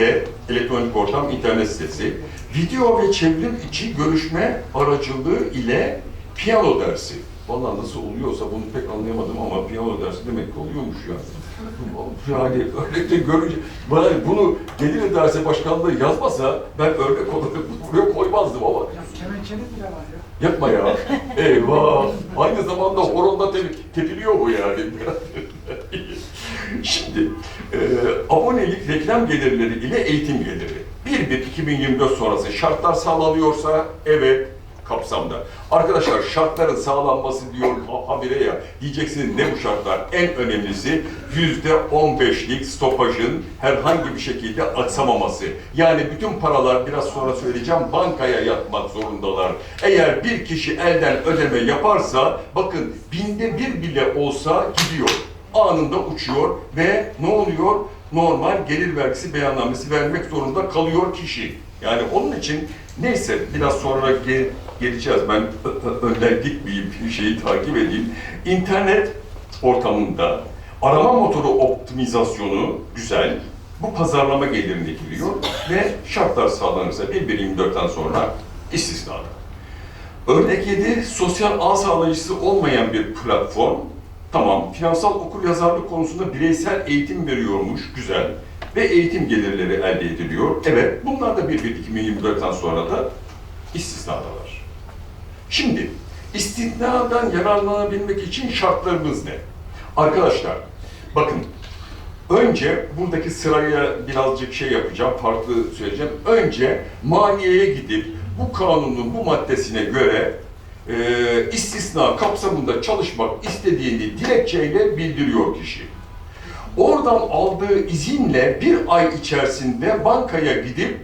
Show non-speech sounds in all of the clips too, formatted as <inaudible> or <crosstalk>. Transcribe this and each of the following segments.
de elektronik ortam internet sitesi, video ve çevrim içi görüşme aracılığı ile piyano dersi. Vallahi nasıl oluyorsa bunu pek anlayamadım ama piyano dersi demek ki oluyormuş <laughs> yani. Yani öyle de görünce, bana bunu gelir derse başkanlığı yazmasa ben örnek olarak buraya koymazdım ama Ya kemençeli bile var ya. Yapma ya. Eyvah. Aynı zamanda horonda te- tepiliyor bu yani. <laughs> Şimdi e, abonelik reklam gelirleri ile eğitim geliri. 1-1-2024 sonrası şartlar sağlanıyorsa evet kapsamda. Arkadaşlar şartların sağlanması diyor ha- habire ya. Diyeceksiniz ne bu şartlar? En önemlisi %15'lik stopajın herhangi bir şekilde aksamaması. Yani bütün paralar biraz sonra söyleyeceğim bankaya yatmak zorundalar. Eğer bir kişi elden ödeme yaparsa bakın binde bir bile olsa gidiyor. Anında uçuyor ve ne oluyor? Normal gelir vergisi beyannamesi vermek zorunda kalıyor kişi. Yani onun için neyse biraz sonra ge- geleceğiz. Ben önden gitmeyeyim, şeyi takip edeyim. İnternet ortamında arama motoru optimizasyonu güzel. Bu pazarlama gelirine giriyor ve şartlar sağlanırsa 1.1.24'ten sonra istisnada. Örnek 7, sosyal ağ sağlayıcısı olmayan bir platform. Tamam, finansal okur yazarlık konusunda bireysel eğitim veriyormuş, güzel. Ve eğitim gelirleri elde ediliyor. Evet, bunlar da 1-1-2024'ten sonra da istisnadalar. Şimdi, istisnadan yararlanabilmek için şartlarımız ne? Arkadaşlar, bakın Önce buradaki sıraya birazcık şey yapacağım, farklı söyleyeceğim. Önce maliyeye gidip bu kanunun bu maddesine göre e, istisna kapsamında çalışmak istediğini dilekçeyle bildiriyor kişi. Oradan aldığı izinle bir ay içerisinde bankaya gidip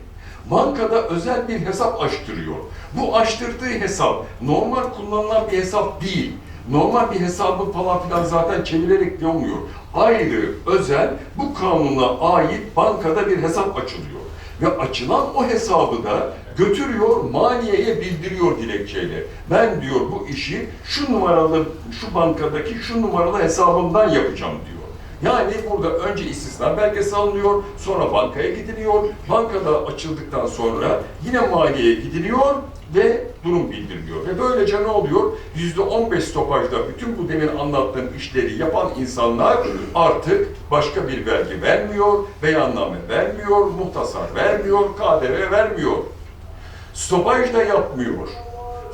bankada özel bir hesap açtırıyor. Bu açtırdığı hesap normal kullanılan bir hesap değil. Normal bir hesabı falan filan zaten çevirerek olmuyor. Ayrı, özel, bu kanuna ait bankada bir hesap açılıyor. Ve açılan o hesabı da götürüyor, maliyeye bildiriyor dilekçeyle. Ben diyor bu işi şu numaralı, şu bankadaki şu numaralı hesabımdan yapacağım diyor. Yani burada önce istisna belgesi alınıyor, sonra bankaya gidiliyor. Bankada açıldıktan sonra yine maliyeye gidiliyor ve durum bildiriliyor. Ve böylece ne oluyor? Yüzde 15 stopajda bütün bu demin anlattığım işleri yapan insanlar artık başka bir vergi vermiyor, beyanname vermiyor, muhtasar vermiyor, KDV vermiyor. Stopaj da yapmıyor.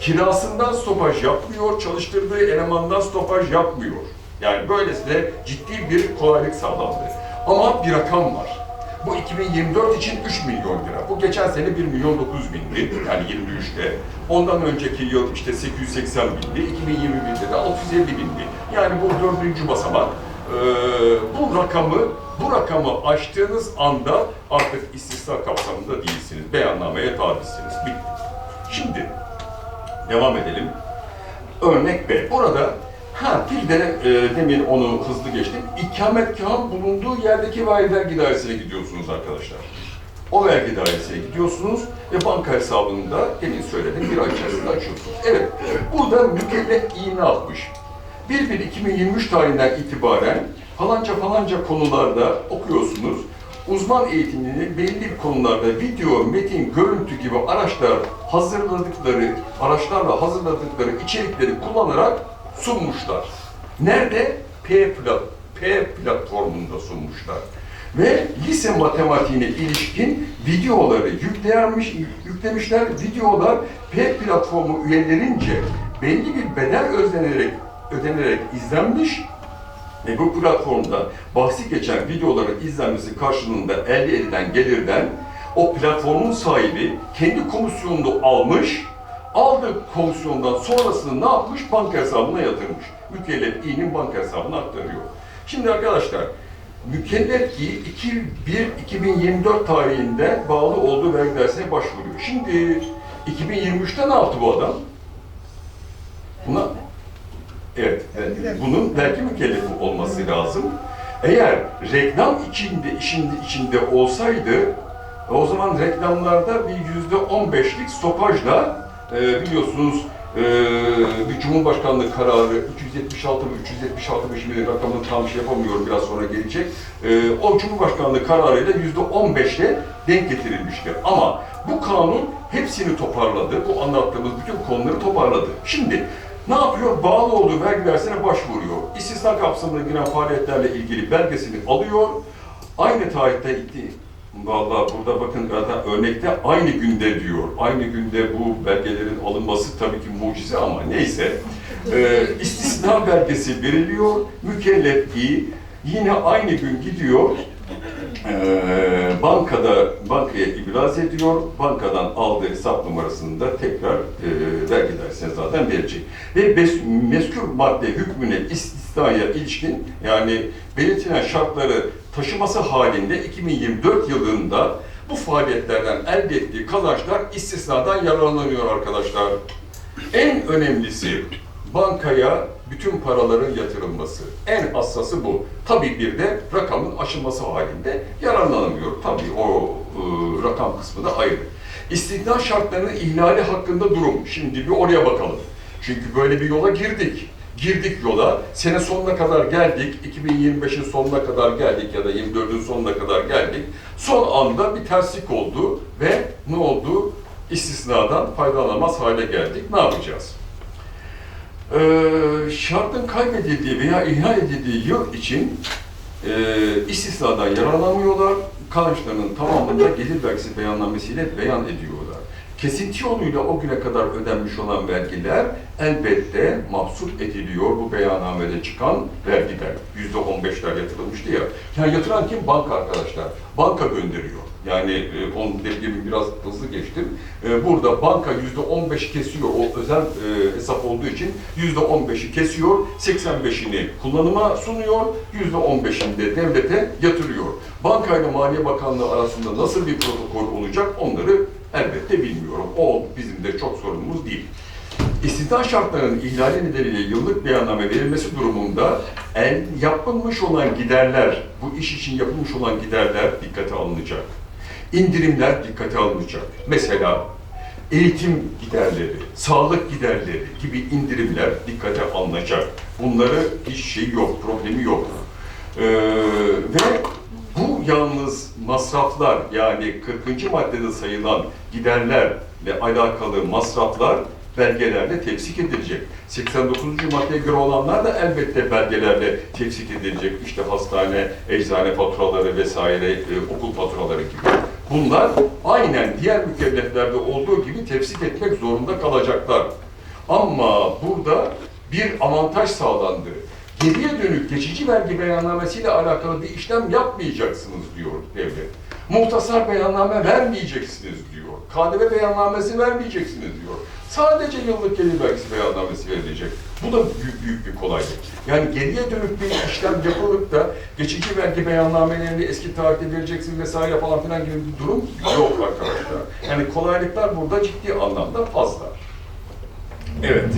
Kirasından stopaj yapmıyor, çalıştırdığı elemandan stopaj yapmıyor. Yani böylesine ciddi bir kolaylık sağlandı. Ama bir rakam var. Bu 2024 için 3 milyon lira. Bu geçen sene 1 milyon 900 bindi. Yani 23'te. Ondan önceki yıl işte 880 bindi. 2021'de de 650 bindi. Yani bu dördüncü basamak. Ee, bu rakamı bu rakamı aştığınız anda artık istisna kapsamında değilsiniz. Beyannameye tabisiniz. Bitti. Şimdi devam edelim. Örnek B. Burada ha bir de e, demin onu hızlı geçtim. İkametgahın bulunduğu yerdeki vergi vergi dairesine gidiyorsunuz arkadaşlar. O vergi dairesine gidiyorsunuz ve banka hesabını da demin söyledim bir ay içerisinde açıyorsunuz. Evet, burada mükellef iyi ne yapmış? 1-1-2023 tarihinden itibaren falanca falanca konularda okuyorsunuz. Uzman eğitimini belli konularda video, metin, görüntü gibi araçlar hazırladıkları, araçlarla hazırladıkları içerikleri kullanarak sunmuşlar. Nerede? P, plat, P platformunda sunmuşlar. Ve lise matematiğine ilişkin videoları yüklenmiş, yüklemişler. Videolar P platformu üyelerince belli bir bedel ödenerek, ödenerek izlenmiş ve bu platformda bahsi geçen videoların izlenmesi karşılığında elde edilen gelirden o platformun sahibi kendi komisyonunu almış, aldığı komisyondan sonrasını ne yapmış? Banka hesabına yatırmış. Mükellef İ'nin banka hesabına aktarıyor. Şimdi arkadaşlar, Mükellef İ 2001-2024 tarihinde bağlı olduğu vergi dairesine başvuruyor. Şimdi 2023'te ne yaptı bu adam? Buna Evet, evet. bunun vergi mükellefi olması lazım. Eğer reklam içinde, işinde, içinde olsaydı, o zaman reklamlarda bir yüzde on beşlik stopajla e, biliyorsunuz Ee, bir Cumhurbaşkanlığı kararı 376 mı 376 mı şimdi rakamını tam şey yapamıyorum biraz sonra gelecek. Ee, o Cumhurbaşkanlığı kararıyla %15'le denk getirilmiştir. Ama bu kanun hepsini toparladı. Bu anlattığımız bütün konuları toparladı. Şimdi ne yapıyor? Bağlı olduğu vergi dairesine başvuruyor. İstisna kapsamına giren faaliyetlerle ilgili belgesini alıyor. Aynı tarihte itti. Vallahi burada bakın zaten örnekte aynı günde diyor. Aynı günde bu belgelerin alınması tabii ki mucize ama neyse. Ee, istisna belgesi veriliyor. Mükellef. Yine aynı gün gidiyor. Ee, bankada bankaya ibraz ediyor. Bankadan aldığı hesap numarasını da tekrar e, vergi dairesine zaten verecek. Ve bes- mezkur madde hükmüne istisnaya ilişkin yani belirtilen şartları taşıması halinde 2024 yılında bu faaliyetlerden elde ettiği kazançlar istisnadan yararlanıyor arkadaşlar. En önemlisi bankaya bütün paraların yatırılması. En hassası bu. Tabii bir de rakamın aşılması halinde yararlanamıyor. Tabii o e, rakam kısmı da ayrı. İstihdam şartlarının ihlali hakkında durum. Şimdi bir oraya bakalım. Çünkü böyle bir yola girdik. Girdik yola. Sene sonuna kadar geldik. 2025'in sonuna kadar geldik ya da 24'ün sonuna kadar geldik. Son anda bir terslik oldu ve ne oldu? İstisnadan faydalanamaz hale geldik. Ne yapacağız? Ee, şartın kaybedildiği veya ihlal edildiği yıl için e, istisnadan yararlanmıyorlar. Kazançlarının tamamını da gelir vergisi beyannamesiyle beyan ediyorlar. Kesinti yoluyla o güne kadar ödenmiş olan vergiler elbette mahsup ediliyor bu beyannamede çıkan vergiler. Yüzde on beşler yatırılmıştı ya. Yani yatıran kim? Banka arkadaşlar. Banka gönderiyor. Yani e, onun dediğimi biraz hızlı geçtim. E, burada banka yüzde on beş kesiyor. O özel e, hesap olduğu için yüzde on beşi kesiyor. 85'ini kullanıma sunuyor. Yüzde on beşini de devlete yatırıyor. Banka ile Maliye Bakanlığı arasında nasıl bir protokol olacak onları elbette bilmiyorum. O bizim de çok sorunumuz değil. İstihdam şartlarının ihlali nedeniyle yıllık beyanname verilmesi durumunda el yapılmış olan giderler, bu iş için yapılmış olan giderler dikkate alınacak. İndirimler dikkate alınacak. Mesela eğitim giderleri, sağlık giderleri gibi indirimler dikkate alınacak. Bunları hiç şey yok, problemi yok. Ee, ve bu yalnız masraflar yani 40. maddede sayılan giderlerle alakalı masraflar belgelerle tefsik edilecek. 89. maddeye göre olanlar da elbette belgelerle tefsik edilecek. İşte hastane, eczane faturaları vesaire, e, okul faturaları gibi. Bunlar aynen diğer mükelleflerde olduğu gibi tefsik etmek zorunda kalacaklar. Ama burada bir avantaj sağlandı. Geriye dönük geçici vergi beyannamesiyle alakalı bir işlem yapmayacaksınız diyor devlet. Muhtasar beyanname vermeyeceksiniz diyor. KDV beyannamesi vermeyeceksiniz diyor. Sadece yıllık gelir vergisi beyannamesi verilecek. Bu da büyük, büyük bir kolaylık. Yani geriye dönük bir işlem yapılıp da geçici vergi beyannamelerini eski tarihte vereceksin vesaire falan filan gibi bir durum yok arkadaşlar. Yani kolaylıklar burada ciddi anlamda fazla. Evet.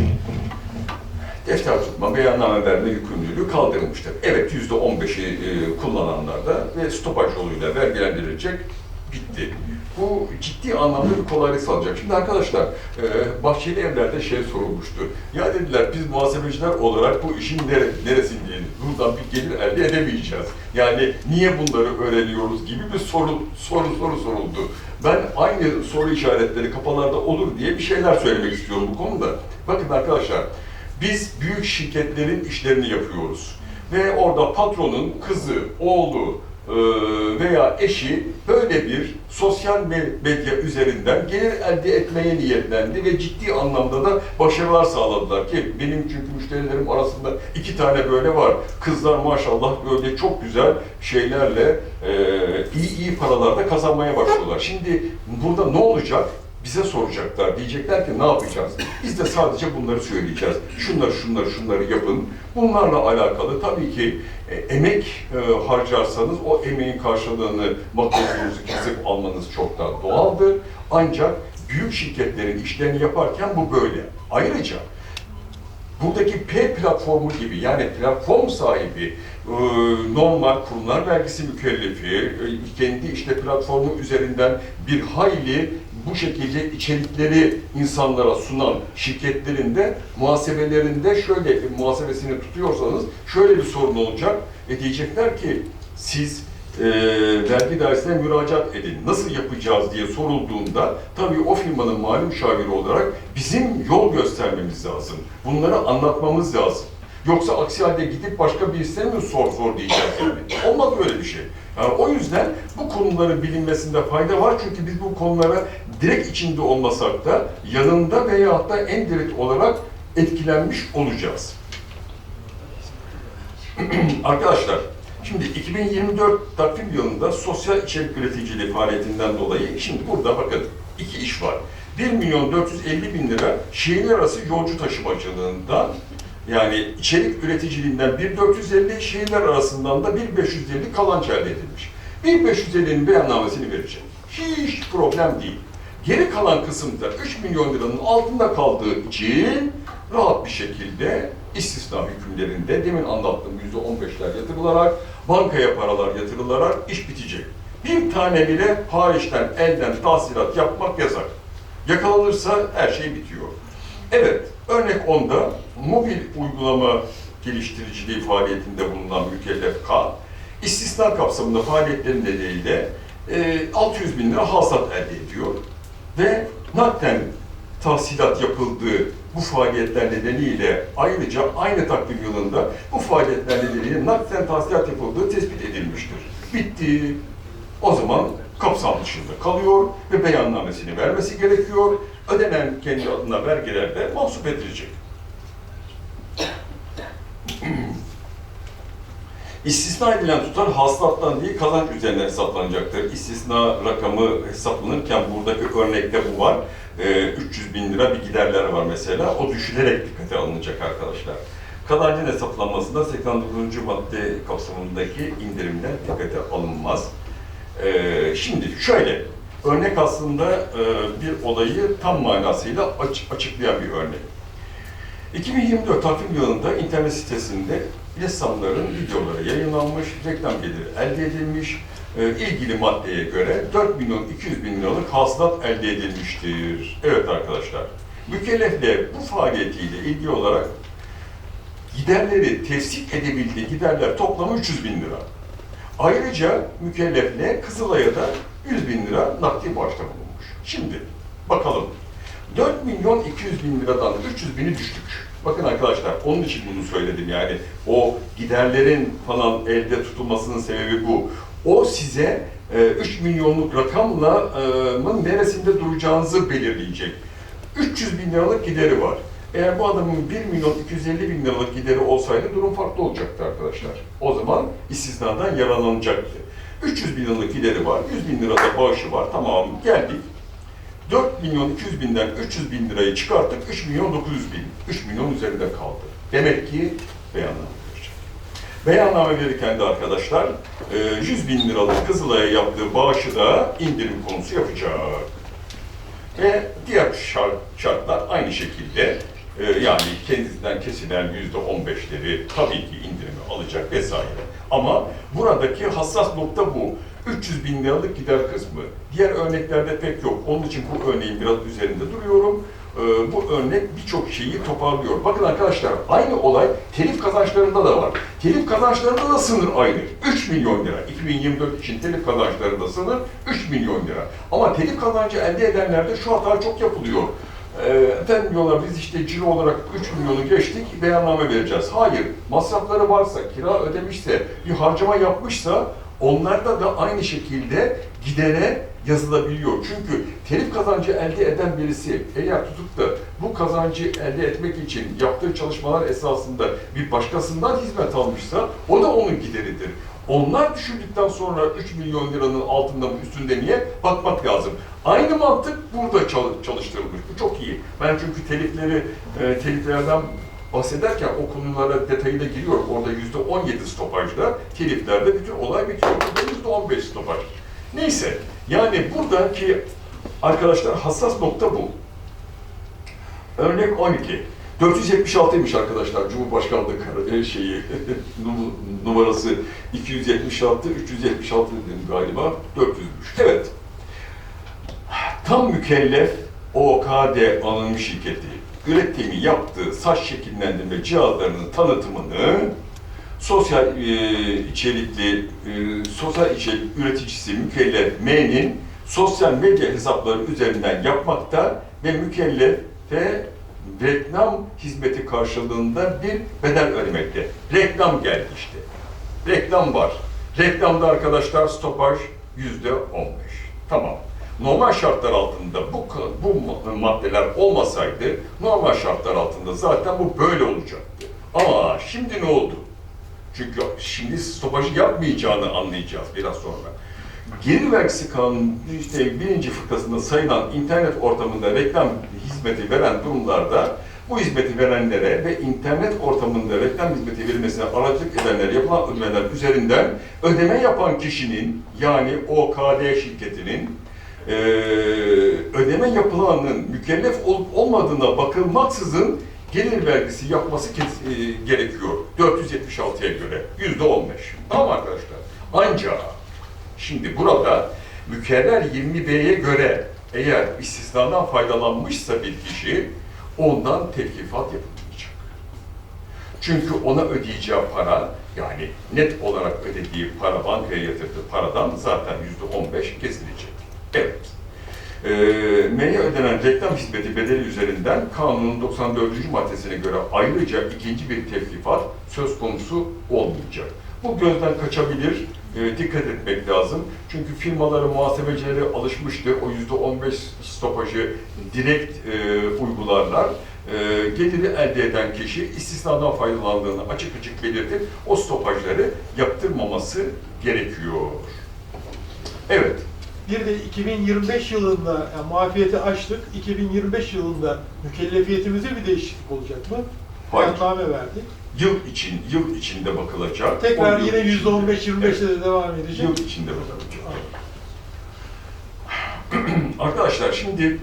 Defter tutma, beyanname verme yükümlülüğü kaldırılmıştır. Evet, yüzde on beşi e, kullananlarda ve stopaj yoluyla vergilendirilecek, bitti. Bu ciddi anlamda bir kolaylık sağlayacak. Şimdi arkadaşlar, e, Bahçeli Evler'de şey sorulmuştu. Ya dediler, biz muhasebeciler olarak bu işin nere, neresindeyiz? Buradan bir gelir elde edemeyeceğiz. Yani niye bunları öğreniyoruz gibi bir soru, soru, soru soruldu. Ben aynı soru işaretleri kafalarda olur diye bir şeyler söylemek istiyorum bu konuda. Bakın arkadaşlar, biz büyük şirketlerin işlerini yapıyoruz. Ve orada patronun kızı, oğlu e, veya eşi böyle bir sosyal me- medya üzerinden gelir elde etmeye niyetlendi ve ciddi anlamda da başarılar sağladılar ki benim çünkü müşterilerim arasında iki tane böyle var. Kızlar maşallah böyle çok güzel şeylerle e, iyi iyi paralarda kazanmaya başlıyorlar. Şimdi burada ne olacak? Bize soracaklar. Diyecekler ki ne yapacağız? Biz de sadece bunları söyleyeceğiz. Şunları, şunları, şunları yapın. Bunlarla alakalı tabii ki e, emek e, harcarsanız o emeğin karşılığını makyajınızı kesip almanız çok daha doğaldır. Ancak büyük şirketlerin işlerini yaparken bu böyle. Ayrıca buradaki P platformu gibi yani platform sahibi e, normal kurumlar vergisi mükellefi e, kendi işte platformu üzerinden bir hayli bu şekilde içerikleri insanlara sunan şirketlerin de muhasebelerinde şöyle muhasebesini tutuyorsanız şöyle bir sorun olacak. E diyecekler ki siz e, vergi dairesine müracaat edin. Nasıl yapacağız diye sorulduğunda tabii o firmanın mali müşaviri olarak bizim yol göstermemiz lazım. Bunları anlatmamız lazım. Yoksa aksi halde gidip başka birisine mi sor sor diyeceğiz yani. Olmaz böyle bir şey. Yani o yüzden bu konuların bilinmesinde fayda var. Çünkü biz bu konulara direkt içinde olmasak da yanında veyahut da en direkt olarak etkilenmiş olacağız. <clears throat> Arkadaşlar, şimdi 2024 takvim yılında sosyal içerik üreticiliği faaliyetinden dolayı şimdi burada bakın iki iş var. 1 milyon 450 bin lira şehirler arası yolcu taşımacılığından yani içerik üreticiliğinden 1450, şehirler arasından da 1550 kalanç elde edilmiş. 1550'nin beyannamesini verecek. Hiç problem değil. Geri kalan kısımda 3 milyon liranın altında kaldığı için rahat bir şekilde istisna hükümlerinde demin anlattığım %15'ler yatırılarak, bankaya paralar yatırılarak iş bitecek. Bir tane bile hariçten elden tahsilat yapmak yasak. Yakalanırsa her şey bitiyor. Evet, örnek 10'da mobil uygulama geliştiriciliği faaliyetinde bulunan mükellef K, istisna kapsamında faaliyetlerin nedeniyle e, 600 bin lira hasat elde ediyor ve nakden tahsilat yapıldığı bu faaliyetler nedeniyle ayrıca aynı takvim yılında bu faaliyetler nedeniyle nakden tahsilat yapıldığı tespit edilmiştir. Bitti. O zaman kapsam dışında kalıyor ve beyannamesini vermesi gerekiyor. Ödenen kendi adına vergiler de mahsup edilecek. <clears throat> İstisna edilen tutar hasılattan değil kazanç üzerinden hesaplanacaktır. İstisna rakamı hesaplanırken buradaki örnekte bu var. Ee, 300 bin lira bir giderler var mesela. O düşülerek dikkate alınacak arkadaşlar. Kazancın hesaplanmasında 89. madde kapsamındaki indirimler dikkate alınmaz. Ee, şimdi şöyle, örnek aslında e, bir olayı tam manasıyla aç- açıklayan bir örnek. 2024 takvim yılında internet sitesinde ressamların videoları yayınlanmış, reklam geliri elde edilmiş, e, ilgili maddeye göre 4 milyon 200 bin liralık hasılat elde edilmiştir. Evet arkadaşlar, mükellefle bu faaliyetiyle ilgili olarak giderleri tefsik edebildiği giderler toplamı 300 bin lira. Ayrıca mükellefle Kızılay'a da 100 bin lira nakdi bağışta bulunmuş. Şimdi bakalım. 4 milyon 200 bin liradan 300 bini düştük. Bakın arkadaşlar onun için bunu söyledim yani. O giderlerin falan elde tutulmasının sebebi bu. O size e, 3 milyonluk rakamla e, neresinde duracağınızı belirleyecek. 300 bin liralık gideri var. Eğer bu adamın 1 milyon 250 bin liralık gideri olsaydı durum farklı olacaktı arkadaşlar. O zaman istisnadan yararlanacaktı. 300 bin liralık gideri var, 100 bin lirada bağışı var. Tamam geldik. 4 milyon 200 binden 300 bin lirayı çıkarttık, 3 milyon 900 bin. 3 milyon üzerinde kaldı. Demek ki beyanname verecek. Beyanname verirken de arkadaşlar e, 100 bin liralık Kızılay'a yaptığı bağışı da indirim konusu yapacak. Ve diğer şart, şartlar aynı şekilde e, yani kendisinden kesilen yüzde on beşleri tabii ki indirimi alacak vesaire. Ama buradaki hassas nokta bu. 300 bin liralık gider kısmı. Diğer örneklerde pek yok. Onun için bu örneğin biraz üzerinde duruyorum. Ee, bu örnek birçok şeyi toparlıyor. Bakın arkadaşlar aynı olay telif kazançlarında da var. Telif kazançlarında da sınır aynı. 3 milyon lira. 2024 için telif kazançlarında sınır 3 milyon lira. Ama telif kazancı elde edenlerde şu hata çok yapılıyor. Ee, efendim diyorlar biz işte ciro olarak 3 milyonu geçtik, beyanname vereceğiz. Hayır, masrafları varsa, kira ödemişse, bir harcama yapmışsa onlarda da aynı şekilde gidere yazılabiliyor. Çünkü telif kazancı elde eden birisi eğer tutup da bu kazancı elde etmek için yaptığı çalışmalar esasında bir başkasından hizmet almışsa o da onun gideridir. Onlar düşürdükten sonra 3 milyon liranın altında mı üstünde niye bakmak lazım. Aynı mantık burada çal- çalıştırılmış. Bu çok iyi. Ben çünkü telifleri, e, teliflerden bahsederken o konulara detayına giriyorum. Orada yüzde 17 stopajda teliflerde bütün olay bitiyor. Burada yüzde 15 stopaj. Neyse, yani buradaki arkadaşlar hassas nokta bu. Örnek 12. 476'ymış arkadaşlar Cumhurbaşkanlığı kararı şeyi <laughs> num- numarası 276 376 dedim galiba 400'müş. Evet. Tam mükellef OKD anonim şirketi üretimi yaptığı saç şekillendirme cihazlarının tanıtımını sosyal e, içerikli e, sosyal içerik üreticisi mükellef M'nin sosyal medya hesapları üzerinden yapmakta ve mükellefe reklam hizmeti karşılığında bir bedel ödemekte. Reklam geldi işte. Reklam var. Reklamda arkadaşlar stopaj yüzde on beş. Tamam. Normal şartlar altında bu bu ma- maddeler olmasaydı normal şartlar altında zaten bu böyle olacaktı. Ama şimdi ne oldu? Çünkü şimdi stopajı yapmayacağını anlayacağız biraz sonra. Gelir vergisi kanunu işte birinci fıkrasında sayılan internet ortamında reklam hizmeti veren durumlarda bu hizmeti verenlere ve internet ortamında reklam hizmeti verilmesine aracılık edenlere yapılan ödemeler üzerinden ödeme yapan kişinin yani OKD şirketinin eee, ödeme yapılanın mükellef olup olmadığına bakılmaksızın gelir vergisi yapması e, gerekiyor. 476'ya göre. Yüzde 15. Tamam arkadaşlar. Ancak şimdi burada mükerrer 20B'ye göre eğer istisnadan faydalanmışsa bir kişi ondan teklifat yapılmayacak. Çünkü ona ödeyeceği para yani net olarak ödediği para bankaya yatırdığı paradan zaten yüzde 15 kesilecek. Evet. Ee, M'ye ödenen reklam hizmeti bedeli üzerinden kanunun 94. maddesine göre ayrıca ikinci bir teklifat söz konusu olmayacak. Bu gözden kaçabilir, e, dikkat etmek lazım. Çünkü firmaları, muhasebecileri alışmıştır. O yüzde 15 stopajı direkt e, uygularlar. E, geliri elde eden kişi istisnadan faydalandığını açık açık belirtip o stopajları yaptırmaması gerekiyor. Evet. Bir de 2025 yılında yani muafiyeti açtık. 2025 yılında mükellefiyetimizde bir değişiklik olacak mı? Hayır. Beyanname verdik. Yıl için, yıl içinde bakılacak. Tekrar O yıl yine içinde. %15-25'te de devam edecek. Yıl içinde bakılacak. <clears throat> Arkadaşlar şimdi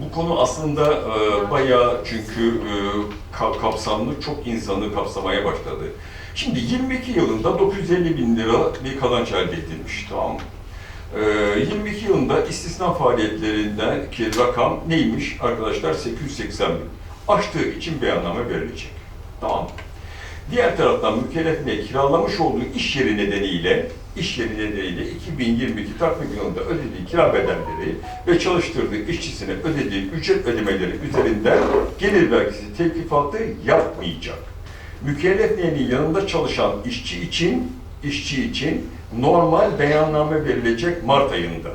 bu konu aslında e, bayağı çünkü e, ka- kapsamlı çok insanı kapsamaya başladı. Şimdi 22 yılında 950 bin lira bir kazanç elde edilmiş tamam mı? E, 22 yılında istisna faaliyetlerinden ki rakam neymiş arkadaşlar? 880 bin. Aştığı için beyanname verilecek. Tamam? Diğer taraftan mükellefine kiralamış olduğu iş yeri nedeniyle iş yeri nedeniyle 2022 takvim yılında ödediği kira bedelleri ve çalıştırdığı işçisine ödediği ücret ödemeleri üzerinden gelir vergisi teklifat yapmayacak. Mükellefliğinin yanında çalışan işçi için işçi için normal beyanname verilecek Mart ayında.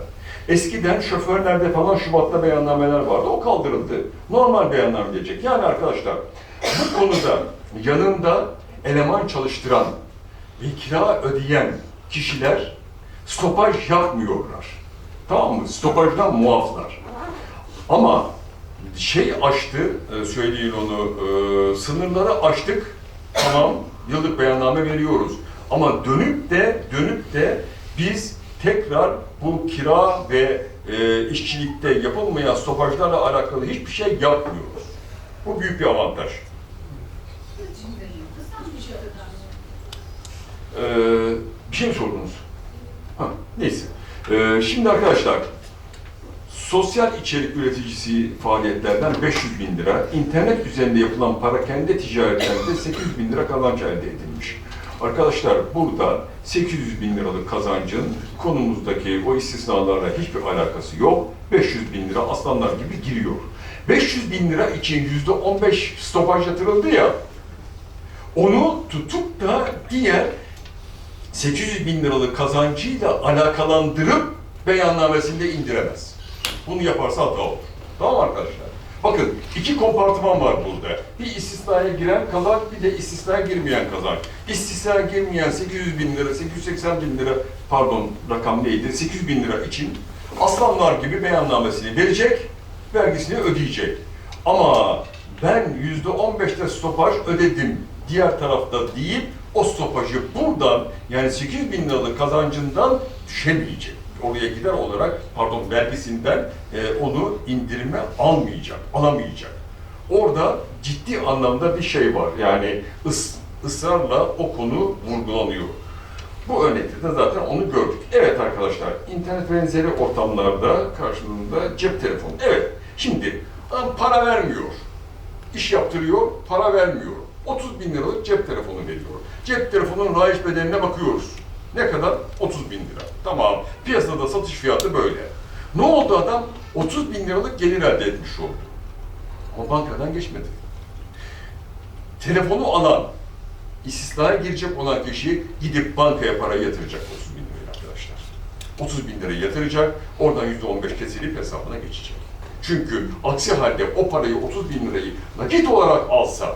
Eskiden şoförlerde falan Şubat'ta beyannameler vardı. O kaldırıldı. Normal beyanname gelecek. Yani arkadaşlar bu konuda yanında eleman çalıştıran ve kira ödeyen kişiler stopaj yapmıyorlar. Tamam mı? Stopajdan muaflar. Ama şey aştı, e, söyleyin onu, e, sınırları aştık. Tamam, yıllık beyanname veriyoruz. Ama dönüp de, dönüp de biz tekrar bu kira ve e, işçilikte yapılmayan stopajlarla alakalı hiçbir şey yapmıyoruz. Bu büyük bir avantaj. Ee, bir şey mi sordunuz? Ha, neyse. Ee, şimdi arkadaşlar, sosyal içerik üreticisi faaliyetlerden 500 bin lira, internet üzerinde yapılan parakende ticaretlerde 800 bin lira kazanç elde edilmiş. Arkadaşlar burada 800 bin liralık kazancın konumuzdaki o istisnalarla hiçbir alakası yok. 500 bin lira aslanlar gibi giriyor. 500 bin lira için yüzde 15 stopaj yatırıldı ya, onu tutup da diğer 800 bin liralık kazancıyla alakalandırıp beyannamesinde indiremez. Bunu yaparsa hata olur. Tamam arkadaşlar? Bakın iki kompartıman var burada. Bir istisnaya giren kazanç, bir de istisnaya girmeyen kazanç. İstisnaya girmeyen 800 bin lira, 880 bin lira, pardon rakam neydi? 800 bin lira için aslanlar gibi beyannamesini verecek, vergisini ödeyecek. Ama ben yüzde 15'te stopaj ödedim diğer tarafta değil, o stopajı buradan yani 8 bin liralık kazancından düşemeyecek. Oraya gider olarak pardon vergisinden e, onu indirime almayacak, alamayacak. Orada ciddi anlamda bir şey var. Yani ıs, ısrarla o konu vurgulanıyor. Bu örnekte de zaten onu gördük. Evet arkadaşlar, internet benzeri ortamlarda karşılığında cep telefonu. Evet, şimdi adam para vermiyor. İş yaptırıyor, para vermiyor. 30 bin liralık cep telefonu veriyor. Cep telefonunun raiç bedeline bakıyoruz. Ne kadar? 30 bin lira. Tamam, piyasada satış fiyatı böyle. Ne oldu adam? 30 bin liralık gelir elde etmiş oldu. Ama bankadan geçmedi. Telefonu alan, istisnaya girecek olan kişi gidip bankaya para yatıracak 30 bin lirayı arkadaşlar. 30 bin lirayı yatıracak, oradan %15 kesilip hesabına geçecek. Çünkü aksi halde o parayı 30 bin lirayı nakit olarak alsa,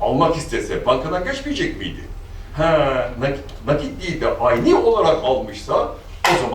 almak istese bankadan geçmeyecek miydi? Ha, nakit, nakit değil de aynı olarak almışsa o zaman